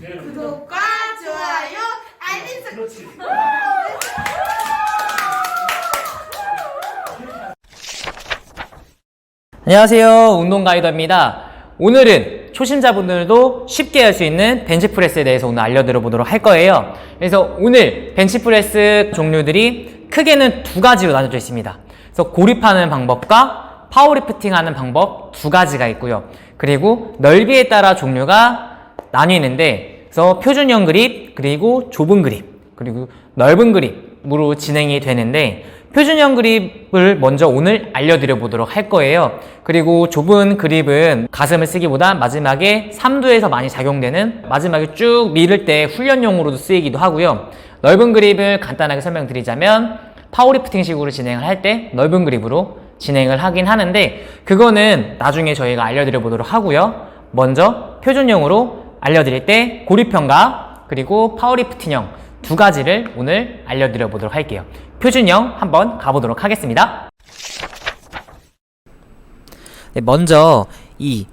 구독과 좋아요, 알림 설정. 그렇지. 안녕하세요. 운동 가이더입니다. 오늘은 초심자분들도 쉽게 할 수 있는 벤치프레스에 대해서 오늘 알려드려 보도록 할 거예요. 그래서 오늘 벤치프레스 종류들이 크게는 두 가지로 나눠져 있습니다. 그래서 고립하는 방법과 파워리프팅 하는 방법 두 가지가 있고요. 그리고 넓이에 따라 종류가 나뉘는데, 그래서 표준형 그립, 그리고 좁은 그립, 그리고 넓은 그립으로 진행이 되는데, 표준형 그립을 먼저 오늘 알려드려 보도록 할 거예요. 그리고 좁은 그립은 가슴을 쓰기보다 마지막에 3두에서 많이 작용되는 마지막에 쭉 밀을 때 훈련용으로도 쓰이기도 하고요. 넓은 그립을 간단하게 설명드리자면 파워리프팅 식으로 진행을 할 때 넓은 그립으로 진행을 하긴 하는데 그거는 나중에 저희가 알려드려 보도록 하고요. 먼저 표준형으로 알려드릴 때 고립형과 그리고 파워리프팅형 두 가지를 오늘 알려드려 보도록 할게요. 표준형 한번 가보도록 하겠습니다. 네, 먼저 이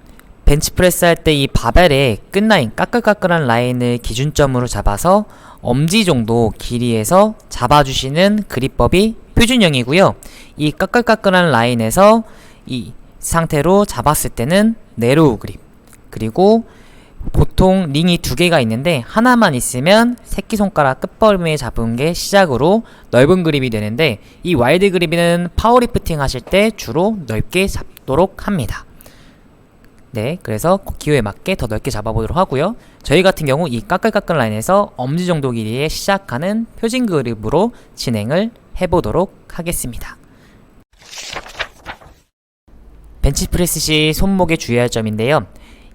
벤치프레스 할 때 이 바벨의 끝라인 까끌까끌한 라인을 기준점으로 잡아서 엄지 정도 길이에서 잡아주시는 그립법이 표준형이고요. 이 까끌까끌한 라인에서 이 상태로 잡았을 때는 네로우 그립 그리고 보통 링이 두 개가 있는데 하나만 있으면 새끼손가락 끝벌림에 잡은 게 시작으로 넓은 그립이 되는데 이 와이드 그립은 파워리프팅 하실 때 주로 넓게 잡도록 합니다. 네, 그래서 기호에 맞게 더 넓게 잡아보도록 하고요. 저희 같은 경우 이 까끌까끌 라인에서 엄지 정도 길이에 시작하는 표준 그립으로 진행을 해보도록 하겠습니다. 벤치프레스 시 손목에 주의할 점인데요.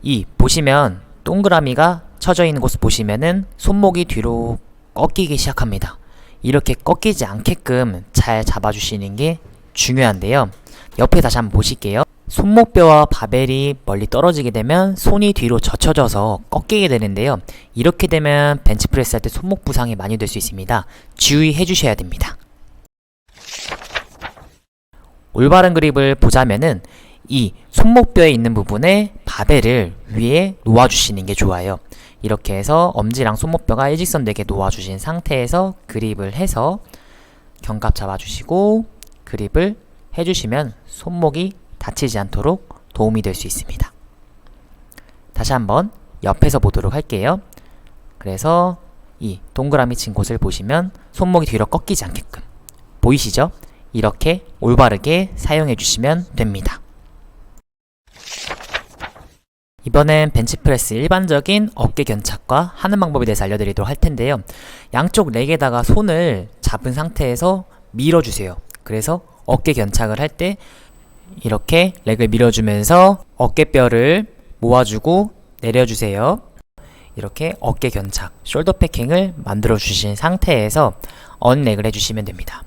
이 보시면 동그라미가 쳐져 있는 곳을 보시면은 손목이 뒤로 꺾이기 시작합니다. 이렇게 꺾이지 않게끔 잘 잡아주시는 게 중요한데요. 옆에 다시 한번 보실게요. 손목뼈와 바벨이 멀리 떨어지게 되면 손이 뒤로 젖혀져서 꺾이게 되는데요. 이렇게 되면 벤치프레스 할 때 손목 부상이 많이 될 수 있습니다. 주의해 주셔야 됩니다. 올바른 그립을 보자면은 이 손목뼈에 있는 부분에 바벨을 위에 놓아주시는 게 좋아요. 이렇게 해서 엄지랑 손목뼈가 일직선 되게 놓아주신 상태에서 그립을 해서 견갑 잡아주시고 그립을 해주시면 손목이 다치지 않도록 도움이 될 수 있습니다. 다시 한번 옆에서 보도록 할게요. 그래서 이 동그라미 친 곳을 보시면 손목이 뒤로 꺾이지 않게끔 보이시죠? 이렇게 올바르게 사용해 주시면 됩니다. 이번엔 벤치프레스 일반적인 어깨 견착과 하는 방법에 대해서 알려드리도록 할 텐데요. 양쪽 렉에다가 손을 잡은 상태에서 밀어주세요. 그래서 어깨 견착을 할 때 이렇게 렉을 밀어주면서 어깨뼈를 모아주고 내려주세요. 이렇게 어깨 견착, 숄더 패킹을 만들어 주신 상태에서 언렉을 해주시면 됩니다.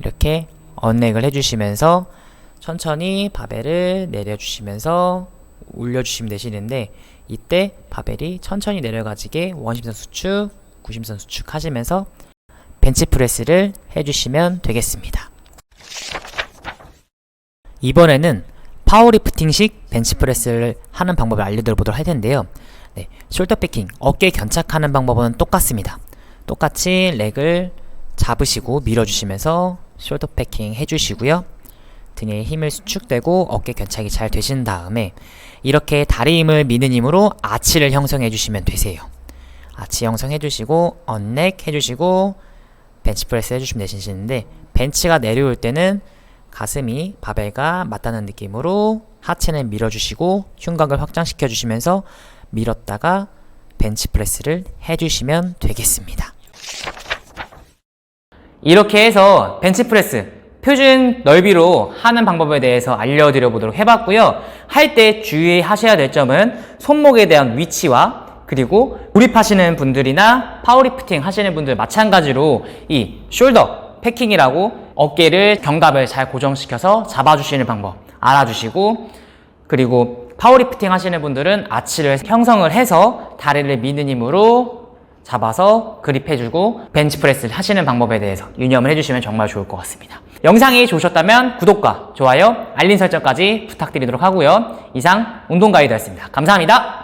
이렇게 언렉을 해주시면서 천천히 바벨을 내려주시면서 올려주시면 되시는데 이때 바벨이 천천히 내려가지게 원심선 수축, 구심선 수축 하시면서 벤치프레스를 해주시면 되겠습니다. 이번에는 파워리프팅식 벤치프레스를 하는 방법을 알려드려 보도록 할 텐데요. 네, 숄더 패킹, 어깨 견착하는 방법은 똑같습니다. 똑같이 렉을 잡으시고 밀어주시면서 숄더 패킹 해주시고요. 등에 힘을 수축되고 어깨 견착이 잘 되신 다음에 이렇게 다리 힘을 미는 힘으로 아치를 형성해 주시면 되세요. 아치 형성해 주시고 언넥 해 주시고 벤치프레스 해 주시면 되시는데 벤치가 내려올 때는 가슴이 바벨과 맞닿는 느낌으로 하체는 밀어 주시고 흉곽을 확장시켜 주시면서 밀었다가 벤치프레스를 해 주시면 되겠습니다. 이렇게 해서 벤치프레스 표준 넓이로 하는 방법에 대해서 알려드려 보도록 해봤고요. 할 때 주의하셔야 될 점은 손목에 대한 위치와 그리고 구립하시는 분들이나 파워리프팅 하시는 분들 마찬가지로 이 숄더 패킹이라고 어깨를 견갑을 잘 고정시켜서 잡아주시는 방법 알아주시고 그리고 파워리프팅 하시는 분들은 아치를 형성을 해서 다리를 미는 힘으로 잡아서 그립해주고 벤치프레스를 하시는 방법에 대해서 유념을 해주시면 정말 좋을 것 같습니다. 영상이 좋으셨다면 구독과 좋아요, 알림 설정까지 부탁드리도록 하고요. 이상 운동 가이드였습니다. 감사합니다.